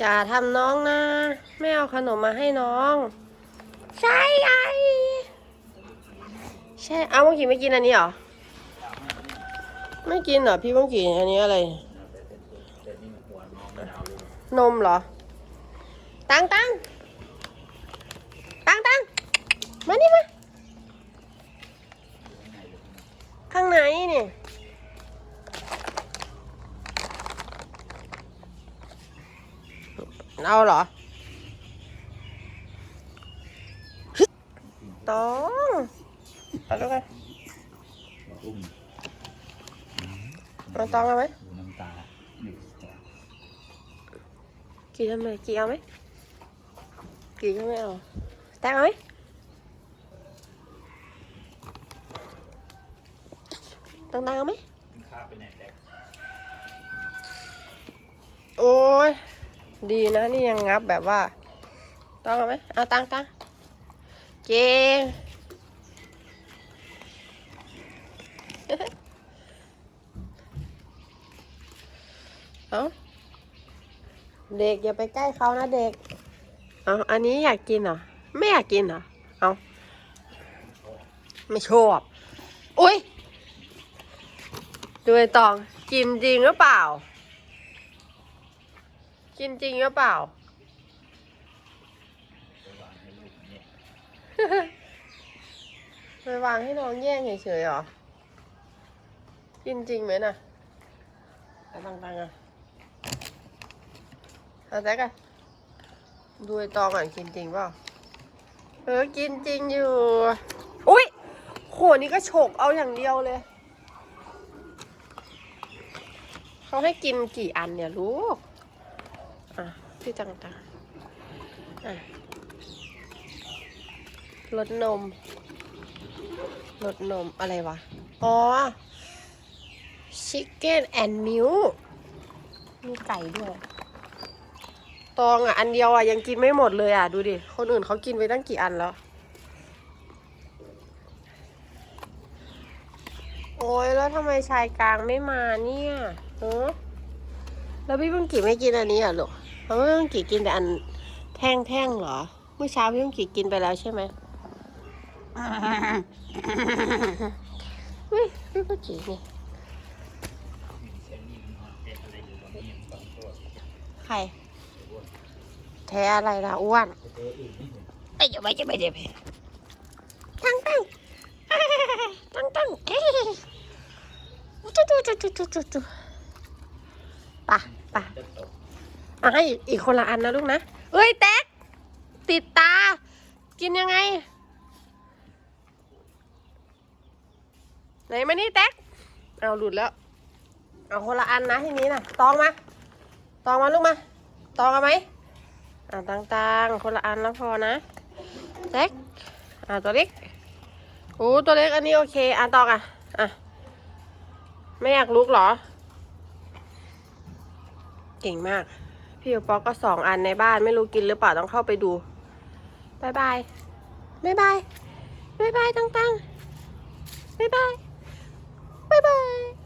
อย่าทำน้องนะ ไม่เอาขนมมาให้น้อง ใช่ไงใช่ เอาเมื่อกี้ไม่กินอันนี้เหรอ ไม่กินเหรอพี่เมื่อกี้อันนี้อะไร นมเหรอ ตังตังตังตังมานี่มา ข้างในนี่ เอาเหรอต้องเอาลูกกันอุ้มเอาต้องเอาไหมดูน้ำตาหนึ่งสองกี่ทำไมกี่เอาไหมกี่ก็ไม่เอาแตงเอาไหมตังตังเอาไหมข้าไปไหนแดกโอ้ย ดีนะนี่ยังงับแบบว่า ต้องเอาไหมเอาตังตังเจเอาเด็กอย่าไปใกล้เขานะเด็ก เอาอันนี้อยากกินเหรอ ไม่อยากกินเหรอ เอาไม่ชอบ อุ้ยดูไอตอง กินจริงหรือเปล่า กินจริงหรือเปล่า ไปวางให้น้องแย่งเฉยๆหรอ กินจริงไหมน่ะเอาตังตังๆอะเอาแซกอะดูไอ้ตองอะกินจริงเปล่า เออ กินจริงอยู่ อุ้ยโหนี่ก็ฉกเอาอย่างเดียวเลย เขาให้กินกี่อันเนี่ยลูก อะพี่ตังตังอะรสนมรสนมอะไรวะ อ๋อ ชิคเก้นแอนด์มิลมีไก่ด้วย ตองอะ อันเดียวอะ ยังกินไม่หมดเลยอะ ดูดิ คนอื่นเขากินไปตั้งกี่อันแล้ว โอ้ยแล้วทำไมชายกลางไม่มาเนี่ยเออแล้วพี่เพิ่งกี่ไม่กินอันนี้อะลูก เพราะว่าพี่เพิ่งกี่กินแต่อันแท่งๆเหรอ เมื่อเช้าพี่เพิ่งกี่กินไปแล้วใช่ไหมเฮ้ยพี่เพิ่งกี่นี่เซนนี่มันนอนเป็นอะไรอยู่ตรงนี้สองตัวใครแท้อะไรล่ะอ้วนตัวอื่นไม่เห็นเอ้ยอย่าไปอย่าไปอย่าไปตั้งตั้งตั้งตั้งเอ้ยจุ๊จุ๊จุ๊จุ๊จุ๊จุ๊จุ๊ไปไปจะตก เอาให้อีกคนละอันนะลูกนะ เอ้ยแต๊กติดตา กินยังไง ไหนมานี่แต๊กเอาหลุดแล้ว เอาคนละอันนะทีนี้นะตองมาตองมาลูกมาตองเอาไหมอ่าต่างๆ คนละอันแล้วพอนะแต๊กอ่าตัวเล็กโอ้ตัวเล็กอันนี้โอเคอะตองอะอะไม่อยากลุกเหรอ เก่งมาก พี่โอปอก็สองอันในบ้านไม่รู้กินหรือเปล่าต้องเข้าไปดูบายบายบายบายบายบายตั้งตั้งบายบายบายบาย